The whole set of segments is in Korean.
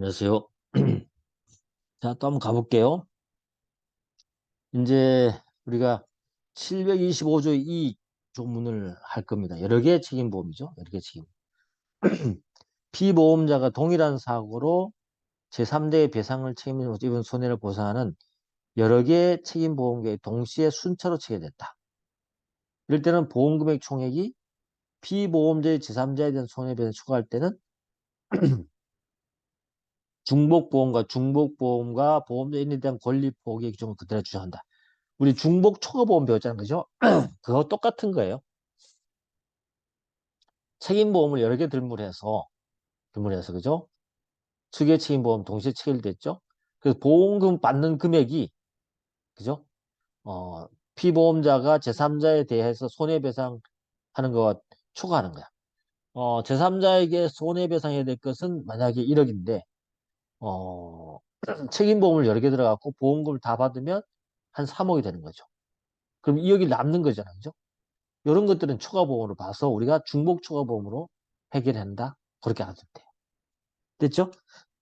안녕하세요. 자, 또 한번 가볼게요. 이제 우리가 725조 이 조문을 할 겁니다. 여러 개의 책임보험이죠. 여러 개의 책임. 피보험자가 동일한 사고로 제3대의 배상을 책임지는 입은 손해를 보상하는 여러 개의 책임보험계에 동시에 순차로 체결됐다. 이럴 때는 보험금액 총액이 피보험자의 제3자에 대한 손해배상 추가할 때는 중복보험과 중복보험과 보험자인에 대한 권리 포기의 규정을 그대로 주장한다. 우리 중복 초과보험 배웠잖아요. 그죠? 그거 똑같은 거예요. 책임보험을 여러 개 들물해서 들물해서 그죠? 측의 책임보험 동시에 체결됐죠. 그래서 보험금 받는 금액이 그죠? 어, 피보험자가 제3자에 대해서 손해배상하는 거와 초과하는 거야. 어, 제3자에게 손해배상해야 될 것은 만약에 1억인데 어, 책임보험을 여러 개 들어갔고 보험금을 다 받으면 한 3억이 되는 거죠. 그럼 2억이 남는 거잖아요. 그죠? 이런 것들은 초과보험으로 봐서 우리가 중복 초과보험으로 해결한다. 그렇게 알아두면 돼요. 됐죠?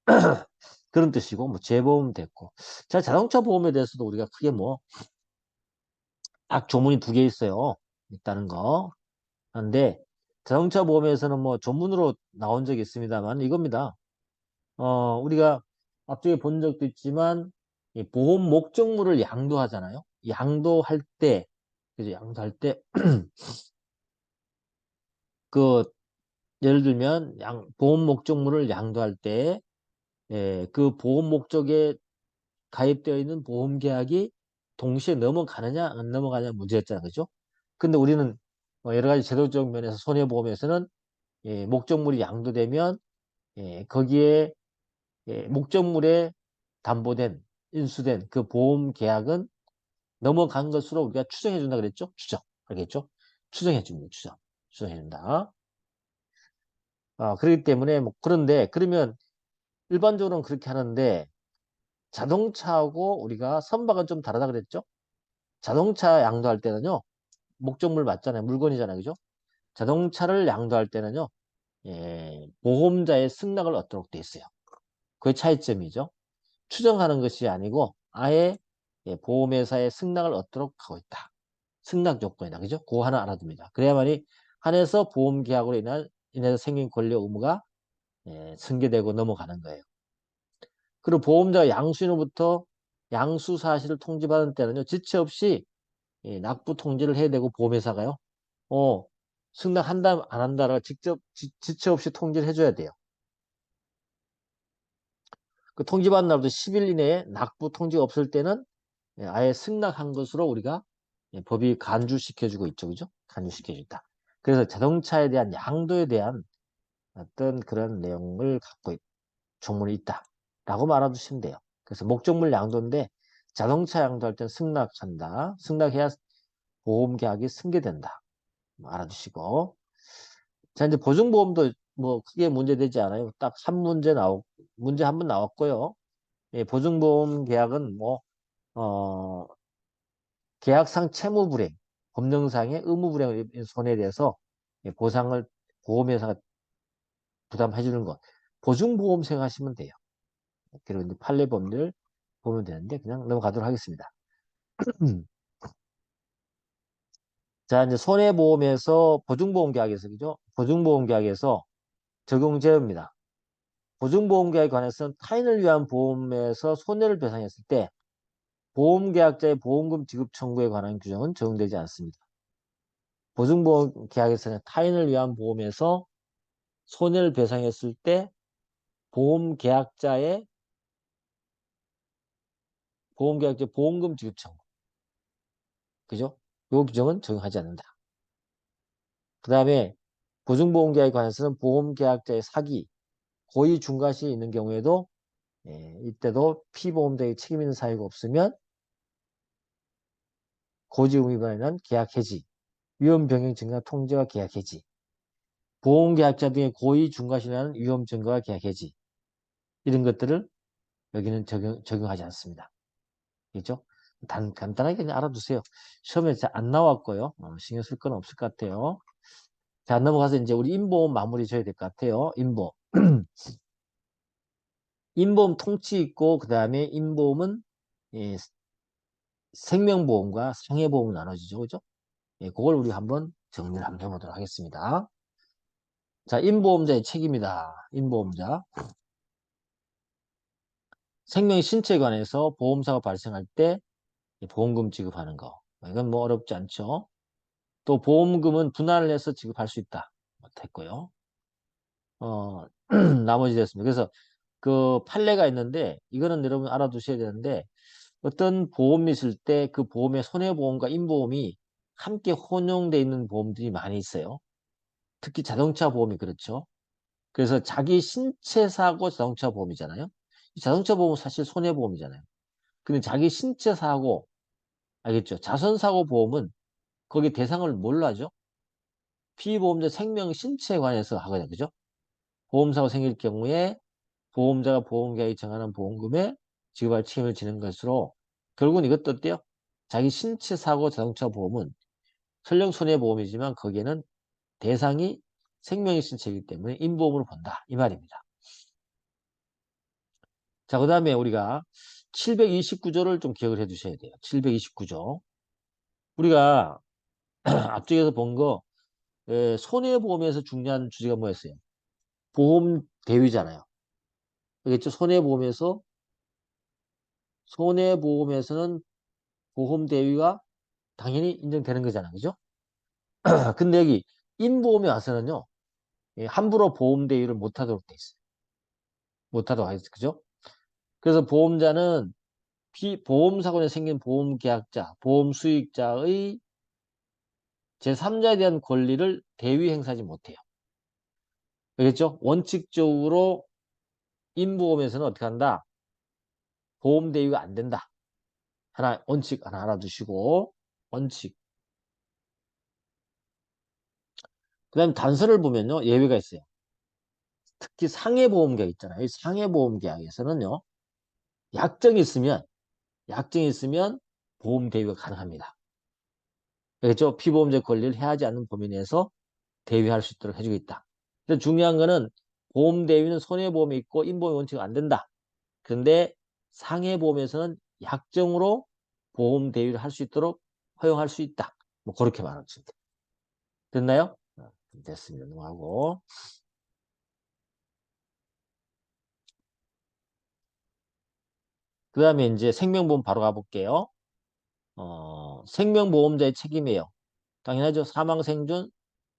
그런 뜻이고 뭐 재보험 됐고 자 자동차 보험에 대해서도 우리가 크게 뭐 딱 조문이 두 개 있어요. 있다는 거. 그런데 자동차 보험에서는 뭐 조문으로 나온 적이 있습니다만 이겁니다. 어, 우리가 앞쪽에 본 적도 있지만 보험 목적물을 양도하잖아요. 양도할 때, 그죠? 양도할 때, 그, 예를 들면, 양, 보험 목적물을 양도할 때, 예, 그 보험 목적에 가입되어 있는 보험 계약이 동시에 넘어가느냐, 안 넘어가느냐 문제였잖아요. 그죠? 근데 우리는 뭐 여러 가지 제도적 면에서 손해보험에서는 예, 목적물이 양도되면 예, 거기에 예, 목적물에 담보된 인수된 그 보험 계약은 넘어간 것으로 우리가 추정해 준다 그랬죠? 추정. 알겠죠? 추정해 줍니다. 추정. 추정해 준다. 어, 그렇기 때문에 뭐 그런데 그러면 일반적으로는 그렇게 하는데 자동차하고 우리가 선박은 좀 다르다 그랬죠? 자동차 양도할 때는요. 목적물 맞잖아요. 물건이잖아요. 그죠? 자동차를 양도할 때는요. 예, 보험자의 승낙을 얻도록 돼 있어요. 그게 차이점이죠. 추정하는 것이 아니고 아예 예, 보험회사의 승낙을 얻도록 하고 있다. 승낙 조건이다. 그죠? 그거 하나 알아둡니다. 그래야만이 한해서 보험계약으로 인한, 인해서 생긴 권리 의무가 예, 승계되고 넘어가는 거예요. 그리고 보험자가 양수인으로부터 양수 사실을 통지받은 때는요. 지체 없이 예, 납부 통지를 해야 되고 보험회사가요. 어, 승낙한다 안 한다를 직접 지, 지체 없이 통지를 해줘야 돼요. 그 통지받은 날부터 10일 이내에 납부 통지가 없을 때는 예, 아예 승낙한 것으로 우리가 예, 법이 간주시켜주고 있죠. 그죠? 간주시켜준다. 그래서 자동차에 대한 양도에 대한 어떤 그런 내용을 갖고 있, 조문이 있다. 라고 말아주시면 돼요. 그래서 목적물 양도인데 자동차 양도할 때는 승낙한다. 승낙해야 보험계약이 승계된다. 뭐 알아두시고 자 이제 보증보험도 뭐 크게 문제되지 않아요. 딱 한 문제 나오 문제 한 번 나왔고요. 예, 보증보험 계약은 뭐 어, 계약상 채무불이행, 법령상의 의무불이행 손해에 대해서 예, 보상을 보험회사가 부담해 주는 것. 보증보험 생각하시면 돼요. 그리고 이제 판례법률 보면 되는데 그냥 넘어가도록 하겠습니다. 자, 이제 손해보험에서 보증보험 계약에서, 그죠? 보증보험 계약에서 적용 제어입니다. 보증보험 계약에 관해서는 타인을 위한 보험에서 손해를 배상했을 때 보험계약자의 보험금 지급 청구에 관한 규정은 적용되지 않습니다. 보증보험 계약에서는 타인을 위한 보험에서 손해를 배상했을 때 보험 계약자의 보험 계약자 보험금 지급 청구 그죠? 요 규정은 적용하지 않는다. 그 다음에 보증보험계약에 관해서는 보험계약자의 사기, 고의 중과시 있는 경우에도 예, 이때도 피보험자의 책임 있는 사유가 없으면 고지 의무 위반에 계약 해지, 위험 변경 증가 통제와 계약 해지, 보험 계약자 등의 고의 중과실이라는 위험 증가와 계약 해지 이런 것들을 여기는 적용, 적용하지 않습니다. 그죠? 단, 간단하게 그냥 알아두세요. 시험에 안 나왔고요. 어, 신경 쓸 건 없을 것 같아요. 자, 넘어가서 이제 우리 인보험 마무리 줘야 될 것 같아요. 인보. 인보험 통치 있고 그 다음에 인보험은 예, 생명보험과 상해보험을 나눠지죠. 그죠? 예, 그걸 우리 한번 정리를 한번 해보도록 하겠습니다. 자, 인보험자의 책임이다. 인보험자. 생명 신체에 관해서 보험사가 발생할 때 보험금 지급하는 거. 이건 뭐 어렵지 않죠. 또 보험금은 분할을 해서 지급할 수 있다. 됐고요. 어, 나머지 됐습니다. 그래서 그 판례가 있는데 이거는 여러분 알아두셔야 되는데 어떤 보험이 있을 때 그 보험의 손해보험과 인보험이 함께 혼용되어 있는 보험들이 많이 있어요. 특히 자동차 보험이 그렇죠. 그래서 자기 신체 사고 자동차 보험이잖아요. 자동차 보험은 사실 손해보험이잖아요. 근데 자기 신체 사고 알겠죠? 자선 사고 보험은 거기 대상을 뭘로 하죠? 피보험자 생명 신체에 관해서 하거든요. 그죠? 보험사고 생길 경우에 보험자가 보험계약이 정하는 보험금에 지급할 책임을 지는 것으로 결국은 이것도 어때요? 자기 신체 사고 자동차 보험은 설령 손해보험이지만 거기에는 대상이 생명의 신체이기 때문에 인보험으로 본다. 이 말입니다. 자, 그 다음에 우리가 729조를 좀 기억을 해 주셔야 돼요. 729조. 우리가 앞쪽에서 본 거, 손해보험에서 중요한 주제가 뭐였어요? 보험 대위잖아요. 그겠죠? 손해보험에서, 손해보험에서는 보험 대위가 당연히 인정되는 거잖아요. 그죠? 근데 여기 인보험에 와서는요, 함부로 보험 대위를 못하도록 돼 있어요. 못하도록 하겠어요. 그죠? 그래서 보험자는 피, 보험사고에 생긴 보험계약자, 보험수익자의 제3자에 대한 권리를 대위 행사하지 못해요. 알겠죠? 원칙적으로 인보험에서는 어떻게 한다? 보험 대위가 안 된다. 하나, 원칙 하나 알아두시고, 원칙. 그 다음에 단서를 보면요, 예외가 있어요. 특히 상해보험계약 있잖아요. 상해보험계약에서는요, 약정이 있으면, 약정이 있으면 보험 대위가 가능합니다. 그렇죠? 피보험자 권리를 해하지 않는 범위 내에서 대위할 수 있도록 해주고 있다. 근데 중요한 거는 보험 대위는 손해보험이 있고 인보험 원칙은 안 된다. 그런데 상해보험에서는 약정으로 보험 대위를 할 수 있도록 허용할 수 있다. 뭐 그렇게 말합니다. 됐나요? 어, 됐습니다. 넘어가고. 그 다음에 이제 생명보험 바로 가볼게요. 어, 생명보험자의 책임이에요. 당연하죠. 사망 생존,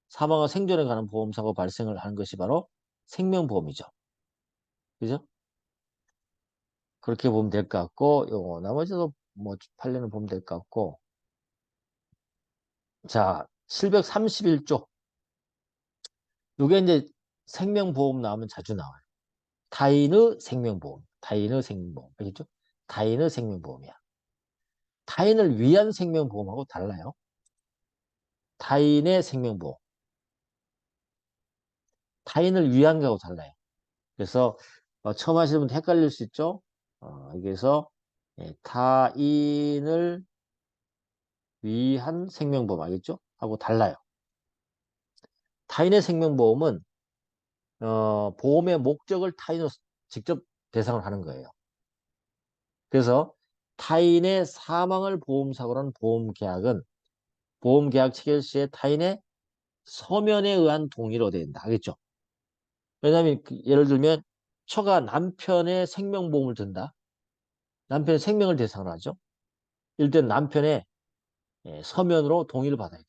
사망과 생존에 관한 보험사고 발생을 하는 것이 바로 생명보험이죠. 그죠? 그렇게 보면 될 것 같고, 요, 나머지도 뭐 판례는 보면 될 것 같고. 자, 731조. 요게 이제 생명보험 나오면 자주 나와요. 타인의 생명보험. 타인의 생명보험. 알겠죠? 타인의 생명보험이야. 타인을 위한 생명보험하고 달라요. 타인의 생명보험. 타인을 위한 거하고 달라요. 그래서 어, 처음 하시는 분들 헷갈릴 수 있죠. 어, 여기서 예, 타인을 위한 생명보험 알겠죠? 하고 달라요. 타인의 생명보험은 어, 보험의 목적을 타인으로 직접 대상을 하는 거예요. 그래서 타인의 사망을 보험사고라는 보험계약은 보험계약 체결 시에 타인의 서면에 의한 얻어야 된다. 알겠죠? 왜냐하면 그 예를 들면 처가 남편의 생명보험을 든다. 남편의 생명을 대상으로 하죠. 일단 남편의 예, 서면으로 동의를 받아야 돼.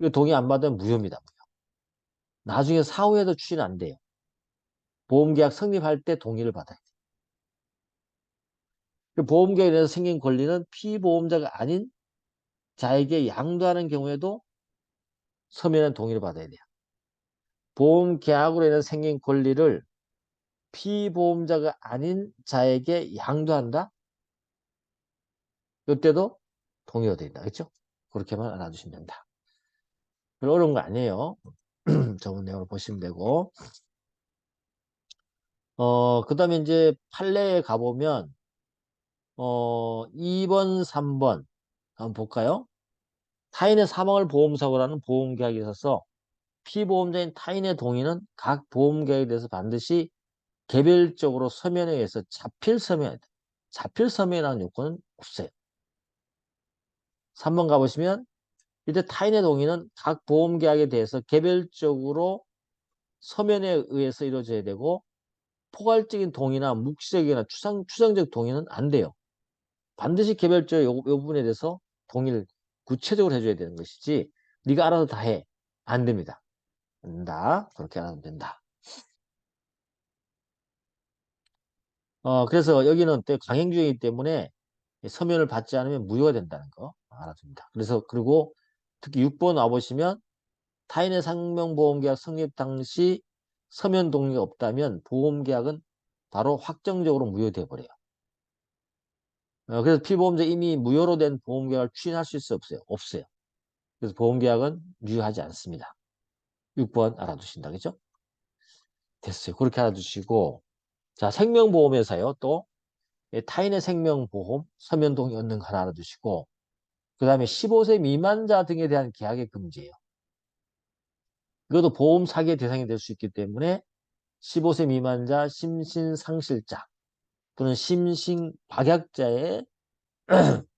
이거 동의 안 받으면 무효입니다. 무효. 나중에 사후에도 추진 안 돼요. 보험계약 성립할 때 동의를 받아야 돼. 그 보험계약에 대해서 생긴 권리는 피보험자가 아닌 자에게 양도하는 경우에도 서면에 동의를 받아야 돼요. 보험 계약으로 인해서 생긴 권리를 피보험자가 아닌 자에게 양도한다? 이때도 동의가 된다. 그렇죠? 그렇게만 알아두시면 된다. 별 어려운 거 아니에요. 저번 내용을 보시면 되고. 어, 그 다음에 이제 판례에 가보면, 어, 2번, 3번. 한번 볼까요? 타인의 사망을 보험사고라는 보험계약에 있어서 피보험자인 타인의 동의는 각 보험계약에 대해서 반드시 개별적으로 서면에 의해서 자필 서면, 자필 서면이라는 요건은 없어요. 3번 가보시면 이때 타인의 동의는 각 보험계약에 대해서 개별적으로 서면에 의해서 이루어져야 되고 포괄적인 동의나 묵시적이나 추상, 추상적 동의는 안 돼요. 반드시 개별적 요, 요 부분에 대해서 동의를 구체적으로 해줘야 되는 것이지 네가 알아서 다 해. 안 됩니다. 안 된다. 그렇게 하면 된다. 어, 그래서 여기는 또 강행주의이기 때문에 서면을 받지 않으면 무효가 된다는 거 알아줍니다. 그래서 그리고 특히 6번 와보시면 타인의 상명보험계약 성립 당시 서면 동의가 없다면 보험계약은 바로 확정적으로 무효돼 버려요. 어, 그래서 피보험자 이미 무효로 된 보험계약을 추인할 수 있어 없어요? 없어요. 그래서 보험계약은 유효하지 않습니다. 6번 알아두신다. 그죠? 됐어요. 그렇게 알아두시고 자 생명보험에서요. 또 타인의 생명보험 서면 동의 얻는 거 하나 알아두시고 그 다음에 15세 미만자 등에 대한 계약의 금지예요. 이것도 보험 사기의 대상이 될 수 있기 때문에 15세 미만자 심신상실자 또는 심신 박약자의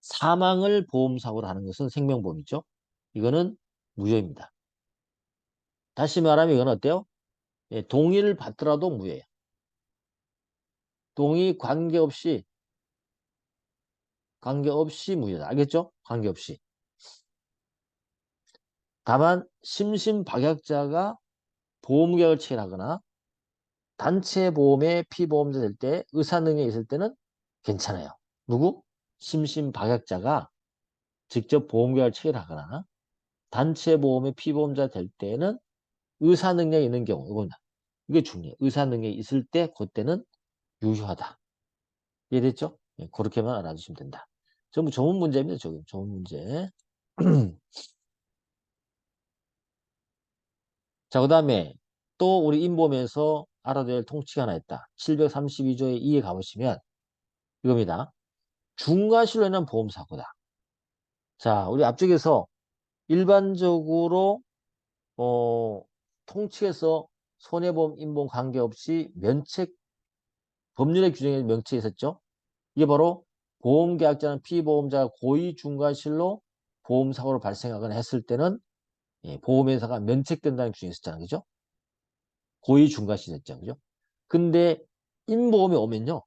사망을 보험사고로 하는 것은 생명보험이죠. 이거는 무효입니다. 다시 말하면 이건 어때요? 예, 동의를 받더라도 무효예요. 동의 관계없이 관계없이 무효다. 알겠죠? 관계없이. 다만 심신박약자가 보험계약을 체결하거나 단체 보험의 피보험자 될 때 의사능력이 있을 때는 괜찮아요. 누구? 심신박약자가 직접 보험계약을 체결하거나 단체 보험의 피보험자 될 때는 의사 능력이 있는 경우 이건 이게 중요해요. 의사 능력이 있을 때 그때는 유효하다. 이해됐죠? 네, 그렇게만 알아주시면 된다. 전부 좋은 문제입니다. 저기 좋은 문제. 자, 그 다음에 또 우리 인보험에서 알아둬야 할 통치가 하나 있다. 732조의 2에 가보시면 이겁니다. 중과실로 인한 보험사고다. 자, 우리 앞쪽에서 일반적으로 어, 통치에서 손해보험, 인보험 관계없이 면책, 법률의 규정에 명치에 있었죠. 이게 바로 보험계약자는 피보험자가 고의 중과실로 보험사고를 발생하거나 했을 때는 예, 보험회사가 면책된다는 규정이 있었잖아요. 그죠? 고의 중과실이었죠. 그죠? 근데 인보험이 오면요.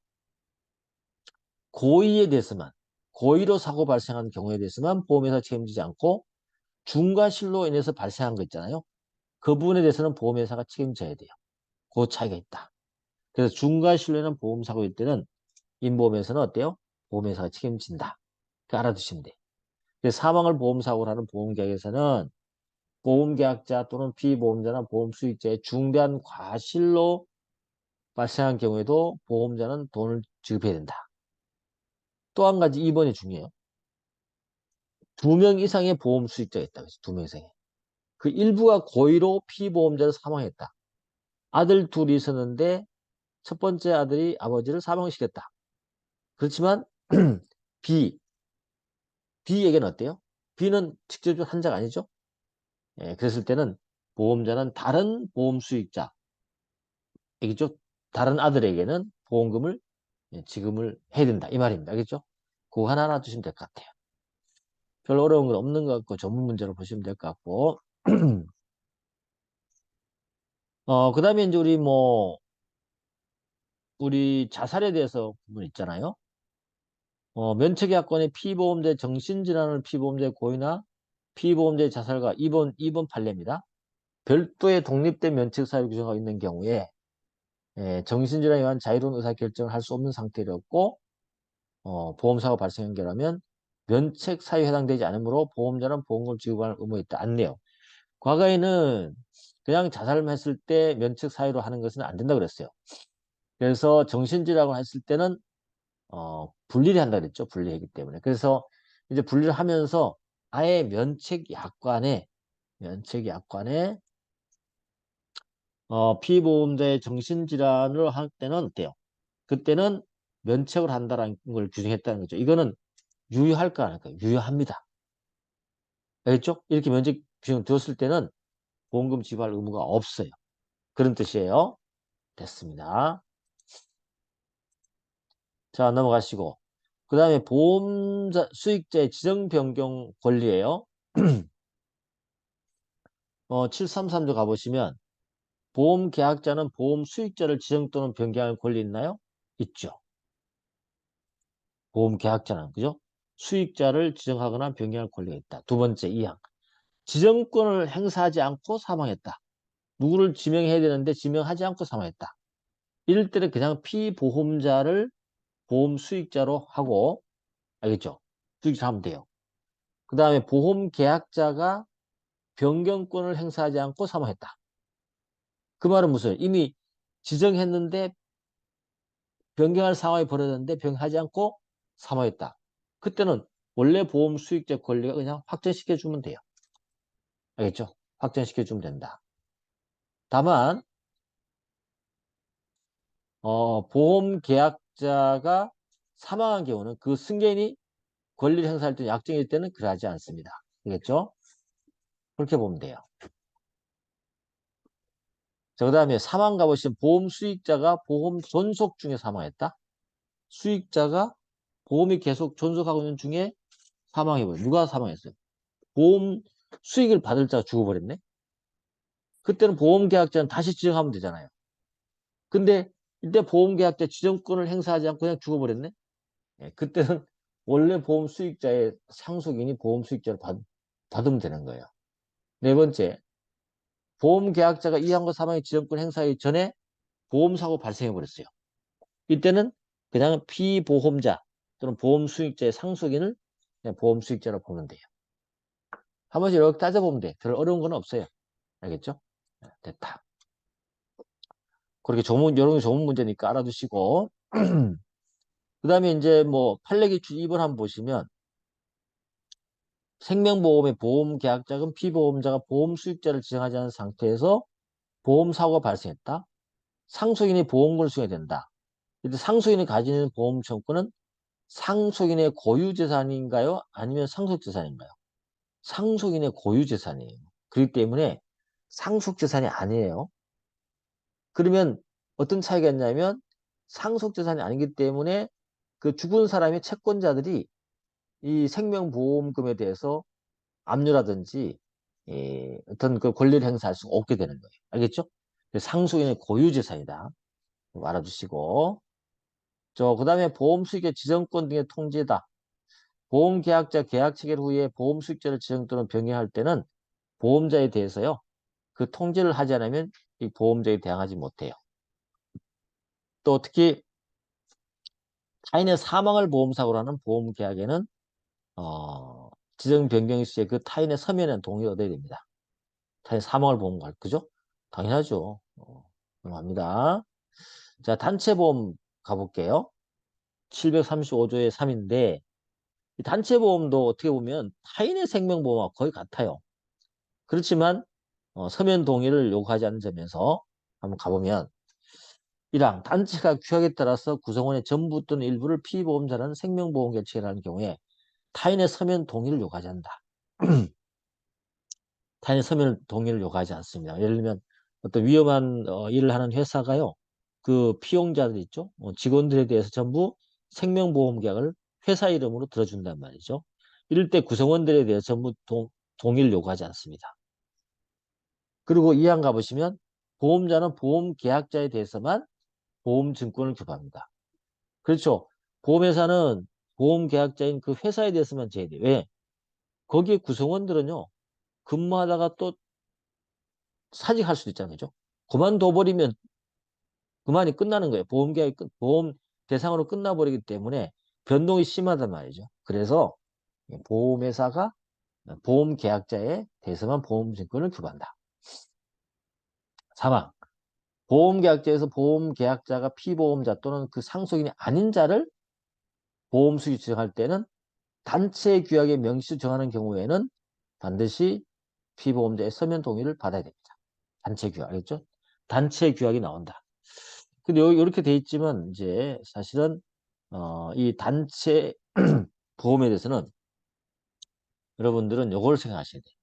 고의에 대해서만 고의로 사고 발생한 경우에 대해서만 보험회사 책임지지 않고 중과실로 인해서 발생한 거 있잖아요. 그 부분에 대해서는 보험회사가 책임져야 돼요. 그 차이가 있다. 그래서 중과실로는 보험사고일 때는 인보험에서는 어때요? 보험회사가 책임진다. 그 알아두시면 돼요. 사망을 보험사고로 하는 보험계약에서는 보험계약자 또는 피보험자나 보험수익자의 중대한 과실로 발생한 경우에도 보험자는 돈을 지급해야 된다. 또 한 가지 2번이 중요해요. 두 명 이상의 보험 수익자가 있다. 두 명 이상의. 그 일부가 고의로 피보험자를 사망했다. 아들 둘이 있었는데 첫 번째 아들이 아버지를 사망시켰다. 그렇지만 B, B에게는 어때요? B는 직접적으로 한자가 아니죠? 예, 그랬을 때는 보험자는 다른 보험 수익자, 알겠죠? 다른 아들에게는 보험금을 예, 지급을 해야 된다. 이 말입니다. 알겠죠? 그거 하나 하나 주시면 될 것 같아요. 별로 어려운 건 없는 것 같고 전문 문제로 보시면 될 것 같고 어, 그 다음에 이제 우리 뭐 우리 자살에 대해서 부분 있잖아요. 어, 면책약관의 피보험자 정신질환을 피보험자의 고의나 피보험자의 자살과 2번, 2번 판례입니다. 별도의 독립된 면책 사유 규정하고 있는 경우에 예, 정신질환에 의한 자유로운 의사결정을 할 수 없는 상태였고 어, 보험사고 발생한 경우라면 면책 사유에 해당되지 않으므로 보험자는 보험금 지급할 의무가 있다. 안 내요. 과거에는 그냥 자살만 했을 때 면책 사유로 하는 것은 안 된다 그랬어요. 그래서 정신질환을 했을 때는 어, 분리를 한다 그랬죠. 분리하기 때문에. 그래서 이제 분리를 하면서 아예 면책 약관에 면책 약관에 어, 피보험자의 정신질환을 할 때는 어때요? 그때는 면책을 한다는 걸 규정했다는 거죠. 이거는 유효할까 안 할까? 유효합니다. 알겠죠? 이렇게 면책 규정 두었을 때는 보험금 지급할 의무가 없어요. 그런 뜻이에요. 됐습니다. 자, 넘어가시고. 그 다음에 보험자, 수익자의 지정 변경 권리예요. 어, 733조 가보시면 보험 계약자는 보험 수익자를 지정 또는 변경할 권리 있나요? 있죠. 보험 계약자는 그죠? 수익자를 지정하거나 변경할 권리가 있다. 두 번째 이항 지정권을 행사하지 않고 사망했다. 누구를 지명해야 되는데 지명하지 않고 사망했다. 이럴 때는 그냥 피보험자를 보험 수익자로 하고 알겠죠? 수익자 하면 돼요. 그 다음에 보험 계약자가 변경권을 행사하지 않고 사망했다. 그 말은 무슨 이미 지정했는데 변경할 상황이 벌어졌는데 변경하지 않고 사망했다. 그때는 원래 보험 수익자 권리가 그냥 확정시켜 주면 돼요. 알겠죠? 확정시켜 주면 된다. 다만 어, 보험 계약 자가 사망한 경우는 그 승계인이 권리를 행사할 때 약정일 때는 그러하지 않습니다. 알겠죠? 그렇게 보면 돼요. 자, 그 다음에 사망 가보시면 보험 수익자가 보험 존속 중에 사망했다. 수익자가 보험이 계속 존속하고 있는 중에 사망해버려. 누가 사망했어요? 보험 수익을 받을 자가 죽어버렸네? 그때는 보험계약자는 다시 지정하면 되잖아요. 근데 이때 보험계약자 지정권을 행사하지 않고 그냥 죽어버렸네? 예, 그때는 원래 보험 수익자의 상속인이 보험 수익자를 받, 받으면 되는 거예요. 네 번째, 보험계약자가 이항과 사망의 지정권 행사하기 전에 보험사고 발생해버렸어요. 이때는 그냥 피보험자 또는 보험 수익자의 상속인을 보험 수익자로 보면 돼요. 한 번씩 이렇게 따져보면 돼. 별 어려운 건 없어요. 알겠죠? 네, 됐다. 그렇게 좋은, 여러 개 좋은 문제니까 알아두시고. 그 다음에 이제 뭐 판례기출 2번 한번 보시면 생명보험의 보험 계약자금 피보험자가 보험 수익자를 지정하지 않은 상태에서 보험 사고가 발생했다. 상속인이 보험금을 수여야 된다. 이때 상속인이 가지는 보험 청구는 상속인의 고유재산인가요? 아니면 상속재산인가요? 상속인의 고유재산이에요. 그렇기 때문에 상속재산이 아니에요. 그러면 어떤 차이가 있냐면 상속 재산이 아니기 때문에 그 죽은 사람의 채권자들이 이 생명보험금에 대해서 압류라든지 예, 어떤 그 권리를 행사할 수 없게 되는 거예요. 알겠죠? 상속인의 고유재산이다. 알아두시고 저 그 다음에 보험 수익의 지정권 등의 통제다. 보험 계약자 계약 체결 후에 보험 수익자를 지정 또는 병행할 때는 보험자에 대해서요. 그 통제를 하지 않으면 이 보험자에 대항하지 못해요. 또 특히 타인의 사망을 보험사고로 하는 보험 계약에는 어, 지정 변경 시에 그 타인의 서면에 동의를 얻어야 됩니다. 타인 사망을 보험할 그죠? 당연하죠. 어, 합니다. 자, 단체 보험 가볼게요. 735조의 3인데 단체 보험도 어떻게 보면 타인의 생명보험과 거의 같아요. 그렇지만 어, 서면 동의를 요구하지 않는 점에서 한번 가보면 1항 단체가 규약에 따라서 구성원의 전부 또는 일부를 피보험자라는 생명보험 결칙을 하는 경우에 타인의 서면 동의를 요구하지 않는다. 타인의 서면 동의를 요구하지 않습니다. 예를 들면 어떤 위험한 어, 일을 하는 회사가요. 그 피용자들 있죠. 어, 직원들에 대해서 전부 생명보험 계약을 회사 이름으로 들어준단 말이죠. 이럴 때 구성원들에 대해서 전부 동, 동의를 요구하지 않습니다. 그리고 이항 가보시면 보험자는 보험 계약자에 대해서만 보험 증권을 교부합니다. 그렇죠. 보험회사는 보험 계약자인 그 회사에 대해서만 제야 돼요. 왜? 거기에 구성원들은요. 근무하다가 또 사직할 수도 있잖아요. 그죠? 그만둬버리면 그만이 끝나는 거예요. 보험 계약이 끝, 보험 대상으로 끝나버리기 때문에 변동이 심하단 말이죠. 그래서 보험회사가 보험 계약자에 대해서만 보험증권을 교부한다. 사망. 보험계약자에서 보험계약자가 피보험자 또는 그 상속인이 아닌 자를 보험수익 지정할 때는 단체 규약에 명시로 정하는 경우에는 반드시 피보험자의 서면 동의를 받아야 됩니다. 단체 규약, 알겠죠? 단체 규약이 나온다. 근데 이렇게 돼 있지만 이제 사실은 어, 이 단체 보험에 대해서는 여러분들은 요걸 생각하셔야 돼요.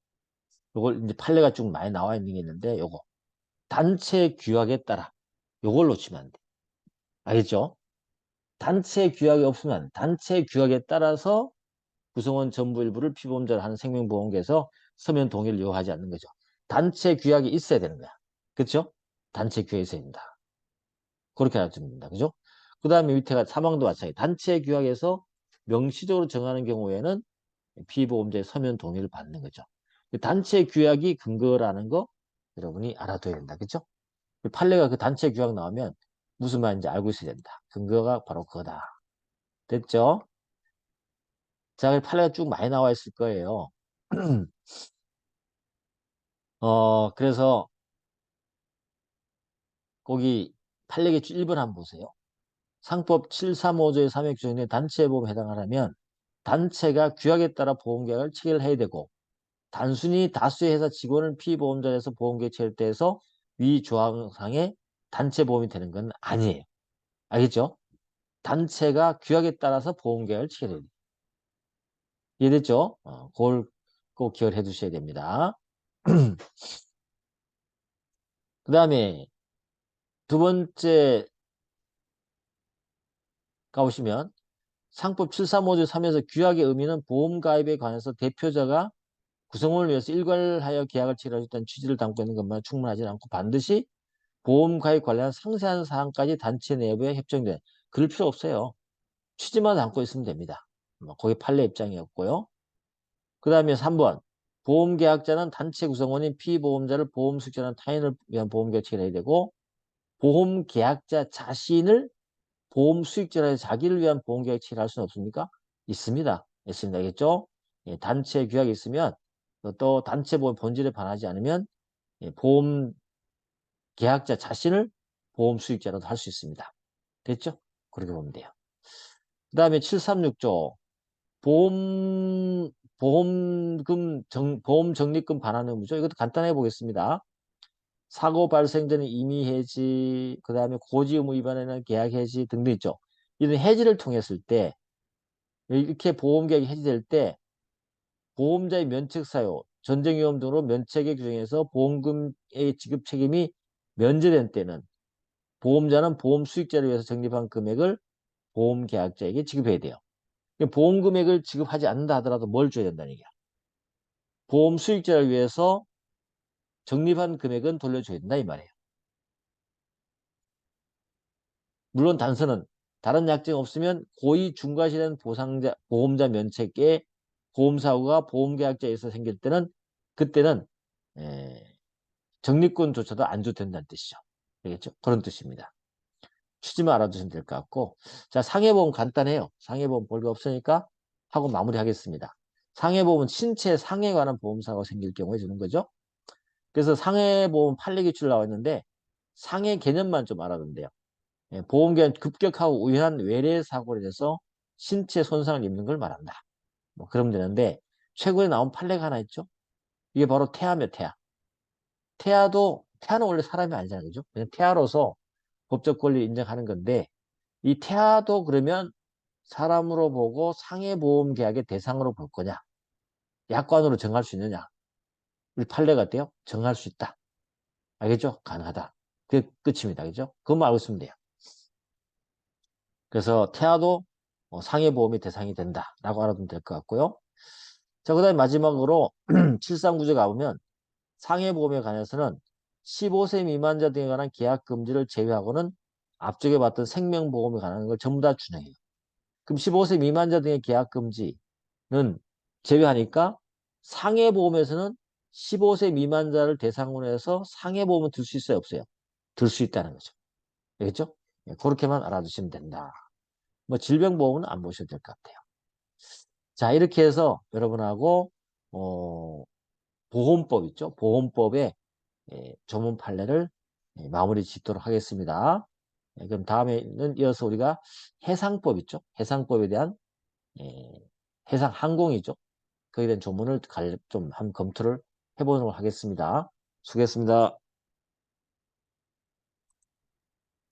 요걸 이제 판례가 좀 많이 나와 있는 게 있는데 요거 단체 규약에 따라 요걸 놓치면 안 돼. 알겠죠? 단체 규약이 없으면 단체 규약에 따라서 구성원 전부 일부를 피보험자로 하는 생명보험계에서 서면 동의를 요구하지 않는 거죠. 단체 규약이 있어야 되는 거야. 그렇죠? 단체 규약이 있어야 된다. 그렇게 알아주면 된다. 그죠? 그 다음에 밑에가 사망도 마찬가지. 단체 규약에서 명시적으로 정하는 경우에는 피보험자의 서면 동의를 받는 거죠. 단체 규약이 근거라는 거 여러분이 알아둬야 된다. 그죠? 판례가 그 단체 규약 나오면 무슨 말인지 알고 있어야 된다. 근거가 바로 그거다. 됐죠? 자, 판례가 쭉 많이 나와 있을 거예요. 어, 그래서 거기 판례기 1번 한번 보세요. 상법 735조의 3획 규정에 단체 보험에 해당하려면 단체가 규약에 따라 보험계약을 체결해야 되고 단순히 다수의 회사 직원을 피보험자에서 보험계약 체결 때에서 위 조항상의 단체 보험이 되는 건 아니에요. 알겠죠? 단체가 규약에 따라서 보험계약을 체결해야 돼요. 이해됐죠? 어, 그걸 꼭 기억해 두셔야 됩니다. 그 다음에 두 번째 가보시면 상법 735조 3에서 규약의 의미는 보험 가입에 관해서 대표자가 구성원을 위해서 일괄하여 계약을 체결하겠다는 취지를 담고 있는 것만 충분하지 않고 반드시 보험 가입 관련 상세한 사항까지 단체 내부에 협정된 그럴 필요 없어요. 취지만 담고 있으면 됩니다. 뭐 거기 판례 입장이었고요. 그 다음에 3번 보험계약자는 단체 구성원인 피보험자를 보험수익자나 타인을 위한 보험계약 체결해야 되고 보험계약자 자신을 보험 수익자라 해서 자기를 위한 보험계약 체결할 수는 없습니까? 있습니다. 있습니다. 알겠죠? 예, 단체 규약이 있으면 또 단체 보험 본질에 반하지 않으면 예, 보험 계약자 자신을 보험 수익자라도 할 수 있습니다. 됐죠? 그렇게 보면 돼요. 그 다음에 736조 보험 보험금 정, 보험 적립금 반환 의무죠. 이것도 간단하게 보겠습니다. 사고 발생 전에 임의 해지, 그 다음에 고지 의무 위반에는 계약 해지 등등 있죠. 이런 해지를 통했을 때 이렇게 보험 계약이 해지될 때 보험자의 면책 사유, 전쟁 위험 등으로 면책의 규정에서 보험금의 지급 책임이 면제된 때는 보험자는 보험 수익자를 위해서 적립한 금액을 보험 계약자에게 지급해야 돼요. 보험 금액을 지급하지 않는다 하더라도 뭘 줘야 된다는 얘기야. 보험 수익자를 위해서 적립한 금액은 돌려줘야 된다 이 말이에요. 물론 단서는 다른 약정 없으면 고의 중과실현 보상자 보험자 면책에 보험사고가 보험계약자에서 생길 때는 그때는 에, 적립권조차도 안 줘도 된다는 뜻이죠. 알겠죠? 그런 뜻입니다. 취지만 알아두시면 될 것 같고 자 상해보험 간단해요. 상해보험 볼게 없으니까 하고 마무리하겠습니다. 상해보험은 신체 상해에 관한 보험사고가 생길 경우에 주는 거죠. 그래서 상해보험 판례기출 나와 있는데 상해 개념만 좀 알아둔대요. 예, 보험계약 급격하고 우연한 외래 사고로 인해서 신체 손상을 입는 걸 말한다. 뭐 그러면 되는데 최근에 나온 판례가 하나 있죠. 이게 바로 태아며 태아. 태아도 태아는 원래 사람이 아니잖아요. 그죠? 그냥 태아로서 법적 권리 인정하는 건데 이 태아도 그러면 사람으로 보고 상해보험 계약의 대상으로 볼 거냐? 약관으로 정할 수 있느냐? 우리 판례가 돼요? 정할 수 있다. 알겠죠? 가능하다. 그게 끝입니다. 그죠? 그것만 알고 있으면 돼요. 그래서 태아도 어, 상해보험의 대상이 된다라고 알아두면 될 것 같고요. 자, 그 다음에 마지막으로 73구조 가보면 상해보험에 관해서는 15세 미만자 등에 관한 계약 금지를 제외하고는 앞쪽에 봤던 생명보험에 관한 걸 전부 다 준행해요. 그럼 15세 미만자 등의 계약 금지는 제외하니까 상해보험에서는 15세 미만자를 대상으로 해서 상해보험을 들 수 있어요? 없어요? 들 수 있다는 거죠. 알겠죠? 예, 그렇게만 알아두시면 된다. 뭐 질병보험은 안 보셔도 될 것 같아요. 자 이렇게 해서 여러분하고 어, 보험법 있죠. 보험법의 예, 조문 판례를 예, 마무리 짓도록 하겠습니다. 예, 그럼 다음에는 이어서 우리가 해상법 있죠. 해상법에 대한 예, 해상 항공이죠. 거기에 대한 조문을 좀 한 검토를 해보도록 하겠습니다. 수고했습니다.